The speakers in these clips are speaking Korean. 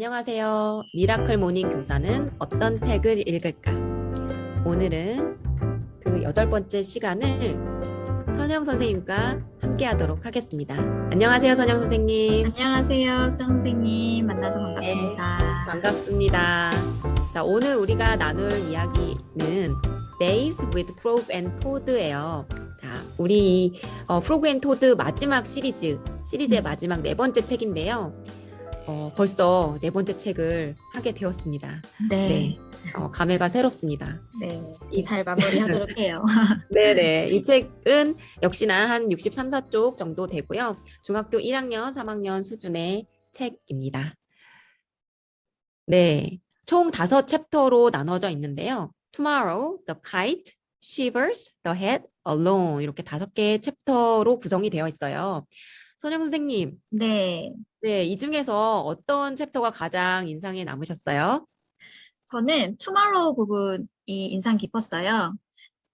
안녕하세요. 미라클 모닝 교사는 어떤 책을 읽을까? 오늘은 그 여덟 번째 시간을 선영 선생님과 함께 하도록 하겠습니다. 안녕하세요, 선영 선생님. 안녕하세요, 선생님. 만나서 반갑습니다. 반갑습니다. 자, 오늘 우리가 나눌 이야기는 Days with Frog and Toad예요. 자, 우리 이, 어, Frog and Toad 마지막 시리즈, 시리즈의 음. 마지막 네 번째 책인데요. 어, 벌써 네 번째 책을 하게 되었습니다. 네. 네. 어, 감회가 새롭습니다. 네. 잘 마무리하도록 해요. 네네. 이 책은 역시나 한 63, 4쪽 정도 되고요. 중학교 1학년, 3학년 수준의 책입니다. 네. 총 다섯 챕터로 나눠져 있는데요. Tomorrow, The Kite, Shivers, The Head, Alone 이렇게 다섯 개의 챕터로 구성이 되어 있어요. 선영 선생님, 네. 네, 이 중에서 어떤 챕터가 가장 인상에 남으셨어요? 저는 투마로우 부분이 인상 깊었어요.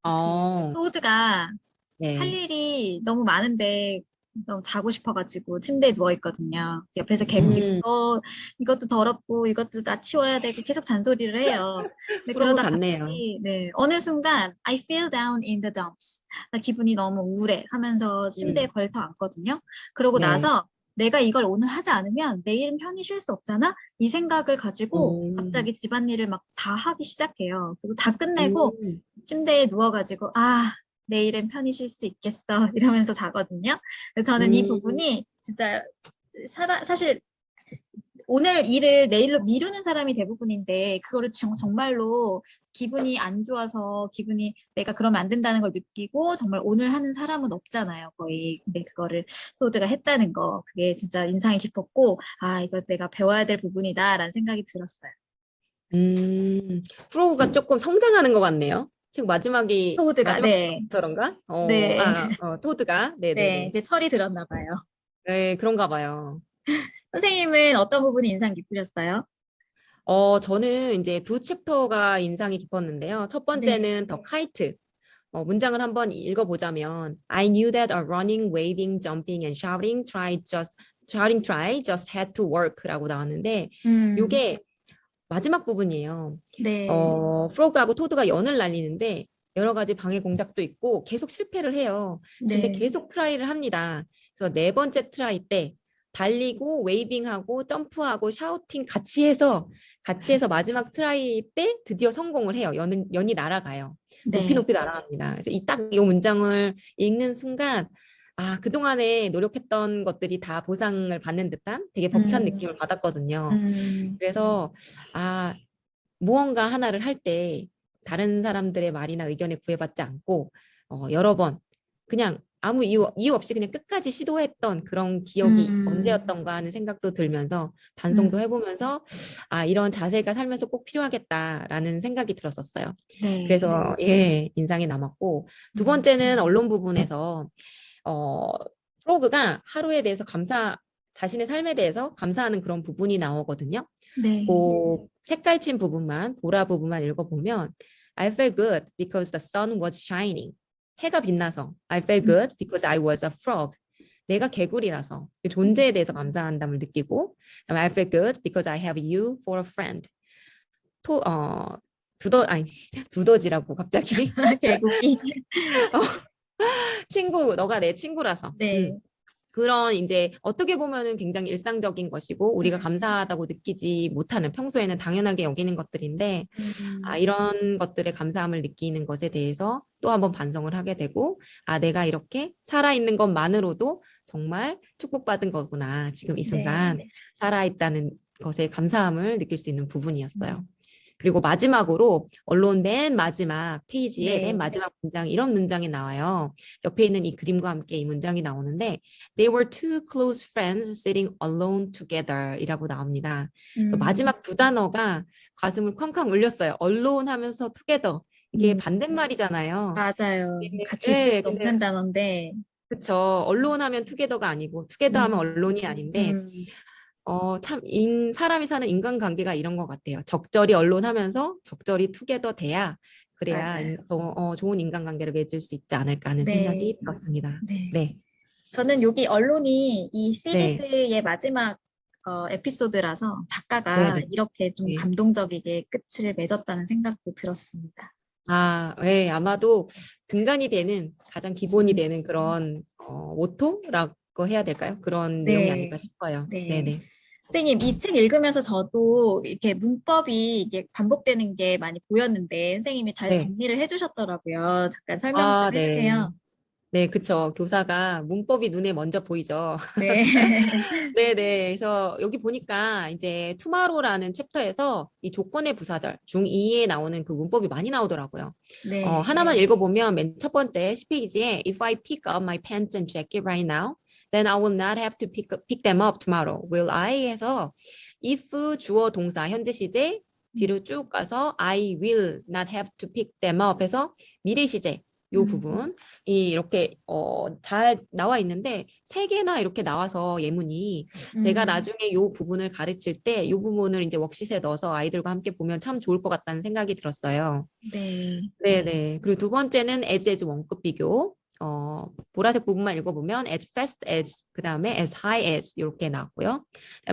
어, 소드가 네. 할 일이 너무 많은데 너무 자고 싶어가지고 침대에 누워 있거든요. 옆에서 개구리 음. 어, 이것도 더럽고 이것도 다 치워야 되고 계속 잔소리를 해요. 근데 그러다 같네요. 갑자기 네, 어느 순간 I feel down in the dumps. 나 기분이 너무 우울해 하면서 침대에 걸터 앉거든요. 그러고 음. 네. 나서 내가 이걸 오늘 하지 않으면 내일은 편히 쉴 수 없잖아? 이 생각을 가지고 음. 갑자기 집안일을 막 다 하기 시작해요. 그리고 다 끝내고 음. 침대에 누워가지고 아 내일은 편히 쉴 수 있겠어 이러면서 자거든요. 저는 이 음. 부분이 진짜 사라, 사실 오늘 일을 내일로 미루는 사람이 대부분인데 그거를 정, 정말로 기분이 안 좋아서 기분이 내가 그러면 안 된다는 걸 느끼고 정말 오늘 하는 사람은 없잖아요 거의 근데 그거를 소드가 했다는 거 그게 진짜 인상이 깊었고 아 이거 내가 배워야 될 부분이다라는 생각이 들었어요. 음, 프로그가 조금 성장하는 것 같네요. 책 마지막이 소드가 네. 마지막처럼가? 어, 네. 아, 어, 토드가? 네, 네 네. 이제 철이 들었나 봐요. 네, 그런가 봐요. 선생님은 어떤 부분이 인상 깊으셨어요? 어, 저는 이제 두 챕터가 인상이 깊었는데요. 첫 번째는 더 카이트. 어, 문장을 한번 읽어보자면 I knew that a running, waving, jumping and shouting try just shouting try just had to work라고 나왔는데 음, 이게 마지막 부분이에요. 네. 어, 프로그하고 토드가 연을 날리는데 여러 가지 방해 공작도 있고 계속 실패를 해요. 근데 네. 계속 트라이를 합니다. 그래서 네 번째 트라이 때 달리고 웨이빙하고 점프하고 샤우팅 같이 해서 같이 해서 마지막 트라이 때 드디어 성공을 해요. 연은 연이 날아가요. 높이 네. 높이 날아갑니다. 그래서 이 딱 이 문장을 읽는 순간 아, 그동안에 노력했던 것들이 다 보상을 받는 듯한 되게 벅찬 음. 느낌을 받았거든요. 음, 그래서 아 무언가 하나를 할 때 다른 사람들의 말이나 의견에 구애받지 않고 어, 여러 번 그냥 아무 이유 이유 없이 그냥 끝까지 시도했던 그런 기억이 음. 언제였던가 하는 생각도 들면서 반성도 음. 해보면서 아 이런 자세가 살면서 꼭 필요하겠다라는 생각이 들었었어요. 네. 그래서 예 인상이 남았고 두 음. 번째는 언론 부분에서 어 프로그가 하루에 대해서 감사 자신의 삶에 대해서 감사하는 그런 부분이 나오거든요. 네. 그 색깔친 부분만 보라 부분만 읽어보면 I felt good because the sun was shining. 해가 빛나서 I felt 음. good because I was a frog. 내가 개구리라서 그 존재에 대해서 감사한담을 느끼고 그다음에 I felt good because I have you for a friend. 토, 어, 두더 아니 두더지라고 갑자기 개구리. 친구 너가 내 친구라서 네. 음. 그런 이제 어떻게 보면은 굉장히 일상적인 것이고 우리가 음. 감사하다고 느끼지 못하는 평소에는 당연하게 여기는 것들인데 음, 아, 이런 것들의 감사함을 느끼는 것에 대해서 또 한번 반성을 하게 되고, 아, 내가 이렇게 살아 있는 것만으로도 정말 축복받은 거구나. 지금 이 순간 네. 살아 있다는 것에 감사함을 느낄 수 있는 부분이었어요. 음. 그리고 마지막으로 언론 맨 마지막 페이지에 네. 맨 마지막 문장 이런 문장이 나와요. 옆에 있는 이 그림과 함께 이 문장이 나오는데 They were two close friends sitting alone together 이라고 나옵니다. 음, 마지막 두 단어가 가슴을 쾅쾅 울렸어요. 언론 하면서 together. 이게 음. 반대말이잖아요. 맞아요. 네, 같이 있을 수 근데- 없는 단어인데. 그쵸. 언론 하면 투게더가 아니고 투게더 하면 음. 언론이 아닌데 음, 어, 참 인, 사람이 사는 인간관계가 이런 것 같아요. 적절히 언론하면서 적절히 투게더 돼야 그래야 어, 어, 좋은 인간관계를 맺을 수 있지 않을까 하는 네. 생각이 들었습니다. 네. 네. 저는 여기 언론이 이 시리즈의 마지막 어, 에피소드라서 작가가 네네. 이렇게 좀 네. 감동적이게 끝을 맺었다는 생각도 들었습니다. 아, 예, 아마도 근간이 되는 가장 기본이 음. 되는 그런 어, 모토라고 해야 될까요? 그런 내용이 네. 아닐까 싶어요. 네. 네, 네. 선생님, 이 책 읽으면서 저도 이렇게 문법이 이게 반복되는 게 많이 보였는데 선생님이 잘 네. 정리를 해주셨더라고요. 잠깐 설명 좀 아, 네. 해주세요. 네, 그쵸. 교사가 문법이 눈에 먼저 보이죠. 네. 네, 네. 그래서 여기 보니까 이제 투마로라는 챕터에서 이 조건의 부사절 중2에 나오는 그 문법이 많이 나오더라고요. 네. 어, 하나만 읽어보면 맨 첫 번째 10페이지에 If I pick up my pants and jacket right now, then I will not have to pick, pick them up tomorrow. Will I? 해서 if 주어 동사 현재 시제 뒤로 쭉 가서 I will not have to pick them up 해서 미래 시제 요 음. 부분이 이렇게 어, 잘 나와 있는데 세 개나 이렇게 나와서 예문이 제가 음, 나중에 요 부분을 가르칠 때 요 부분을 이제 워크시트에 넣어서 아이들과 함께 보면 참 좋을 것 같다는 생각이 들었어요. 네. 네 네. 그리고 두 번째는 as as 원급 비교. 어, 보라색 부분만 읽어보면 as fast as 그 다음에 as high as 이렇게 나왔고요.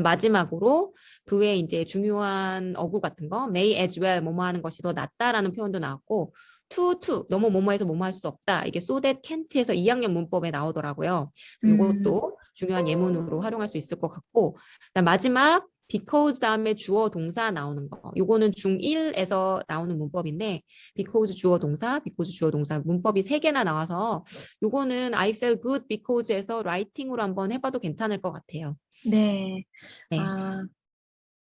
마지막으로 그 외에 이제 중요한 어구 같은 거 may as well 뭐뭐 하는 것이 더 낫다라는 표현도 나왔고 to to 너무 뭐뭐해서 뭐뭐 할 수 없다. 이게 so that can't에서 2학년 문법에 나오더라고요. 그래서 음. 이것도 중요한 예문으로 활용할 수 있을 것 같고 마지막 because 다음에 주어 동사 나오는 거. 요거는 중1에서 나오는 문법인데 because 주어 동사, because 주어 동사 문법이 세 개나 나와서 요거는 I feel good because에서 라이팅으로 한번 해 봐도 괜찮을 것 같아요. 네. 네. 아,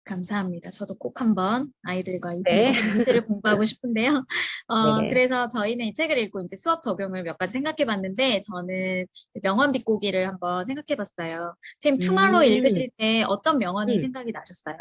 감사합니다. 저도 꼭 한번 아이들과 이 네. 문제를 공부하고 싶은데요. 어, 네네. 그래서 저희는 이 책을 읽고 이제 수업 적용을 몇 가지 생각해 봤는데, 저는 명언 비꼬기를 한번 생각해 봤어요. 선생님, 투마로우 음. 읽으실 때 어떤 명언이 음. 생각이 나셨어요?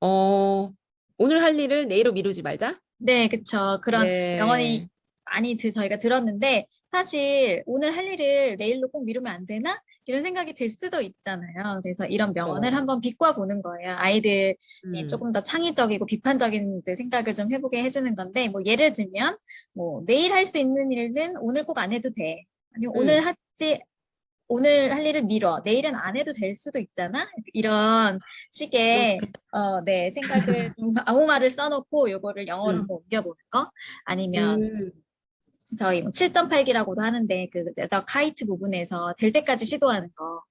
어, 오늘 할 일을 내일로 미루지 말자. 네, 그쵸. 그런 네. 명언이 많이 들, 저희가 들었는데, 사실 오늘 할 일을 내일로 꼭 미루면 안 되나? 이런 생각이 들 수도 있잖아요. 그래서 이런 명언을 그렇죠. 한번 비꼬아 보는 거예요. 아이들 음. 조금 더 창의적이고 비판적인 이제 생각을 좀 해보게 해주는 건데, 뭐 예를 들면, 뭐 내일 할 수 있는 일은 오늘 꼭 안 해도 돼. 아니면 음. 오늘 하지, 오늘 할 일을 미뤄. 내일은 안 해도 될 수도 있잖아. 이런 식의 어, 네 생각을 좀 아무 말을 써놓고 요거를 영어로 음. 한번 옮겨보는 거. 아니면 음. 저희 뭐 7.8기라고도 하는데 그 the kite 부분에서 될 때까지 시도하는 거.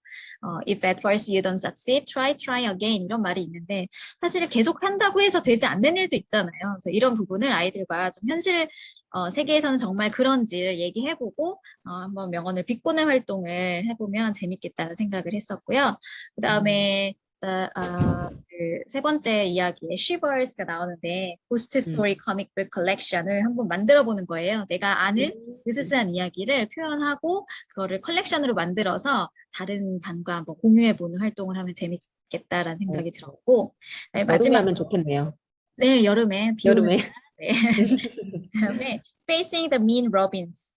어, if at first you don't succeed, try, try again 이런 말이 있는데 사실 계속 한다고 해서 되지 않는 일도 있잖아요. 그래서 이런 부분을 아이들과 좀 현실 어, 세계에서는 정말 그런지를 얘기해보고 어, 한번 명언을 비꼬는 활동을 해보면 재밌겠다는 생각을 했었고요. 그 다음에 아, 그세 번째 이야기에 Shivers가 나오는데 Ghost Story Comic Book Collection을 한번 만들어 보는 거예요. 내가 아는 음. 으스스한 이야기를 표현하고 그거를 컬렉션으로 만들어서 다른 반과 한번 공유해 보는 활동을 하면 재밌겠다라는 생각이 들었고 네, 여름에 마지막 하면 좋겠네요. 네 여름에 비 여름에. 네. 그다음에 Facing the Mean Robins.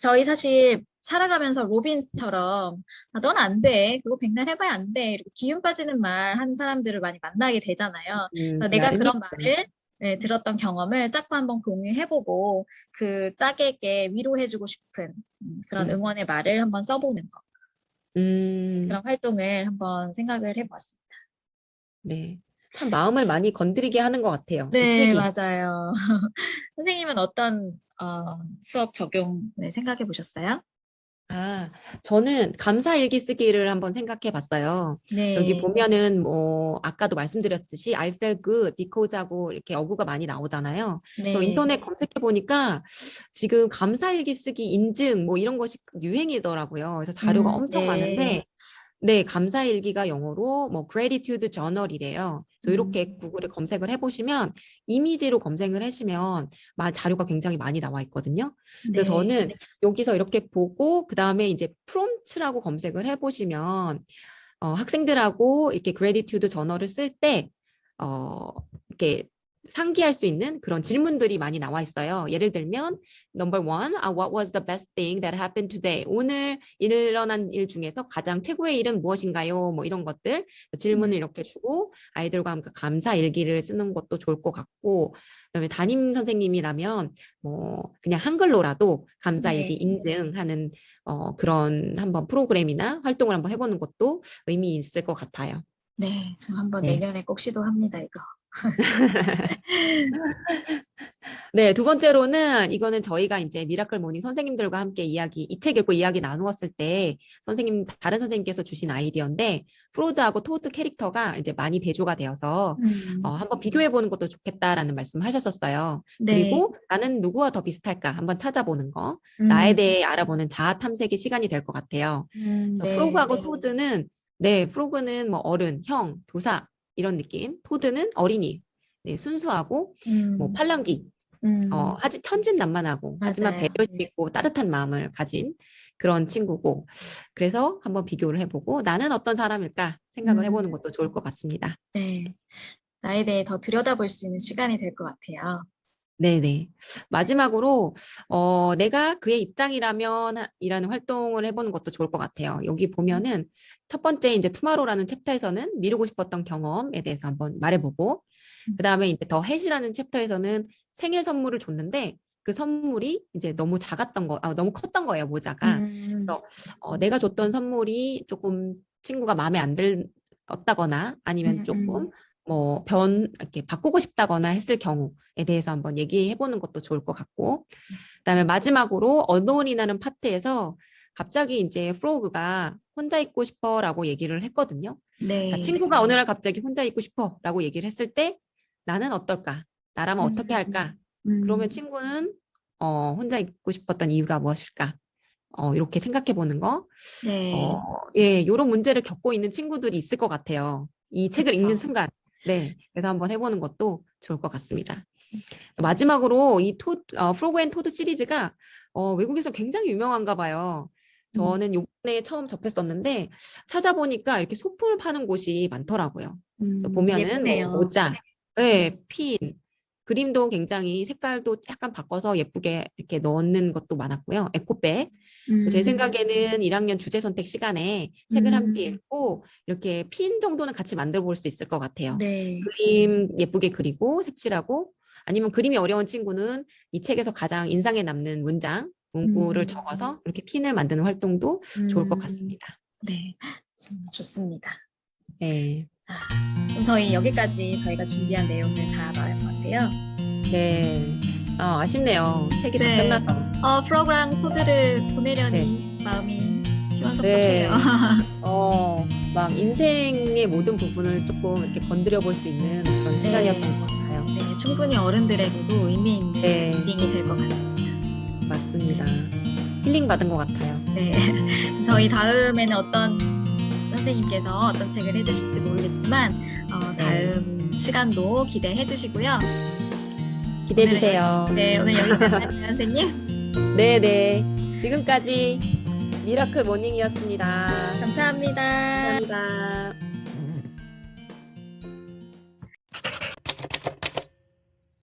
저희 사실 살아가면서 로빈스처럼 아, 넌안 돼. 그거 백날 해봐야 안 돼. 이렇게 기운 빠지는 말 하는 사람들을 많이 만나게 되잖아요. 음, 그래서 내가 나름이 그런. 말을 네, 들었던 경험을 짝과 한번 공유해보고 그 짝에게 위로해주고 싶은 음, 그런 음. 응원의 말을 한번 써보는 거. 음, 그런 활동을 한번 생각을 해보았습니다. 네. 참 마음을 많이 건드리게 하는 것 같아요. 이 네. 맞아요. 선생님은 어떤 어, 수업 적용을 생각해 보셨어요? 아, 저는 감사 일기 쓰기를 한번 생각해 봤어요. 네. 여기 보면은 뭐 아까도 말씀드렸듯이 I feel good because 하고 이렇게 어구가 많이 나오잖아요. 네. 또 인터넷 검색해 보니까 지금 감사 일기 쓰기 인증 뭐 이런 것이 유행이더라고요. 그래서 자료가 음, 엄청 네. 많은데 네, 감사 일기가 영어로 뭐 gratitude journal이래요. 그래서 음. 이렇게 구글에 검색을 해 보시면 이미지로 검색을 하시면 마- 자료가 굉장히 많이 나와 있거든요. 그래서 네. 저는 여기서 이렇게 보고 그 다음에 이제 프롬프트라고 검색을 해보시면 어, 학생들하고 이렇게 그래디튜드 저널을 쓸때 어, 이렇게 상기할 수 있는 그런 질문들이 많이 나와 있어요. 예를 들면 number one, ah, what was the best thing that happened today? 오늘 일어난 일 중에서 가장 최고의 일은 무엇인가요? 뭐 이런 것들 질문을 음. 이렇게 주고 아이들과 함께 감사 일기를 쓰는 것도 좋을 것 같고 그다음에 담임 선생님이라면 뭐 그냥 한글로라도 감사 일기 네. 인증하는 어, 그런 한번 프로그램이나 활동을 한번 해보는 것도 의미 있을 것 같아요. 네, 저 한번 네. 내년에 꼭 시도합니다, 이거. 네, 두 번째로는 이거는 저희가 이제 미라클 모닝 선생님들과 함께 이야기, 이 책 읽고 이야기 나누었을 때 선생님, 다른 선생님께서 주신 아이디어인데 프로드하고 토드 캐릭터가 이제 많이 대조가 되어서 음, 어, 한번 비교해 보는 것도 좋겠다라는 말씀 하셨었어요. 네. 그리고 나는 누구와 더 비슷할까 한번 찾아보는 거, 나에 대해 알아보는 자아 탐색의 시간이 될 것 같아요. 음, 그래서 네, 프로그하고 네. 토드는 네, 프로그는 뭐 어른, 형, 도사 이런 느낌. 토드는 어린이. 네, 순수하고 음, 뭐 팔랑귀. 음, 어, 하지 천진난만하고 하지만 맞아요. 배려심 있고 따뜻한 마음을 가진 그런 친구고. 그래서 한번 비교를 해보고 나는 어떤 사람일까 생각을 음. 해보는 것도 좋을 것 같습니다. 네. 나에 대해 더 들여다볼 수 있는 시간이 될 것 같아요. 네네. 마지막으로, 어, 내가 그의 입장이라면, 하- 이라는 활동을 해보는 것도 좋을 것 같아요. 여기 보면은 첫 번째 이제 투마로우라는 챕터에서는 미루고 싶었던 경험에 대해서 한번 말해보고, 음. 그 다음에 이제 더 해시라는 챕터에서는 생일 선물을 줬는데 그 선물이 이제 너무 작았던 거, 아, 너무 컸던 거예요, 모자가. 음, 그래서 어, 내가 줬던 선물이 조금 친구가 마음에 안 들었다거나 아니면 음, 조금 음. 뭐 변 이렇게 바꾸고 싶다거나 했을 경우에 대해서 한번 얘기해 보는 것도 좋을 것 같고 그다음에 마지막으로 언론이라는 파트에서 갑자기 이제 프로그가 혼자 있고 싶어라고 얘기를 했거든요. 네. 그러니까 친구가 어느 날 갑자기 혼자 있고 싶어라고 얘기를 했을 때 나는 어떨까? 나라면 어떻게 음, 할까? 음, 그러면 친구는 어, 혼자 있고 싶었던 이유가 무엇일까? 어, 이렇게 생각해 보는 거. 네. 어, 예, 이런 문제를 겪고 있는 친구들이 있을 것 같아요. 이 책을 읽는 그쵸. 순간. 네. 그래서 한번 해보는 것도 좋을 것 같습니다. 마지막으로 이 토, 어, 프로그 앤 토드 시리즈가 어, 외국에서 굉장히 유명한가 봐요. 저는 요번에 처음 접했었는데 찾아보니까 이렇게 소품을 파는 곳이 많더라고요. 음, 보면은 예쁘네요. 뭐 모자, 네, 핀, 그림도 굉장히 색깔도 약간 바꿔서 예쁘게 이렇게 넣는 것도 많았고요. 에코백. 제 음, 생각에는 1학년 주제 선택 시간에 책을 함께 음. 읽고 이렇게 핀 정도는 같이 만들어 볼 수 있을 것 같아요. 네. 그림 예쁘게 그리고 색칠하고 아니면 그림이 어려운 친구는 이 책에서 가장 인상에 남는 문장, 문구를 음. 적어서 이렇게 핀을 만드는 활동도 좋을 것 음, 같습니다. 네. 좋습니다. 네. 자, 그럼 저희 여기까지 저희가 준비한 내용을 다것 같아요. 네. 아, 아쉽네요. 책이 다 네. 끝나서. 어, 프로그램 코드를 보내려니 마음이 시원섭섭해요. 어, 막 인생의 모든 부분을 조금 이렇게 건드려 볼 수 있는 그런 시간이었던 것 같아요. 네, 충분히 어른들에게도 의미 있는 네, 리딩이 될 것 같습니다. 맞습니다. 힐링 받은 것 같아요. 네, 저희 다음에는 어떤 선생님께서 어떤 책을 해주실지 모르겠지만 어, 다음 시간도 기대해 주시고요. 기대해 주세요. 네, 오늘 여기까지 선생님 네, 네. 지금까지 미라클 모닝이었습니다. 감사합니다. 감사합니다.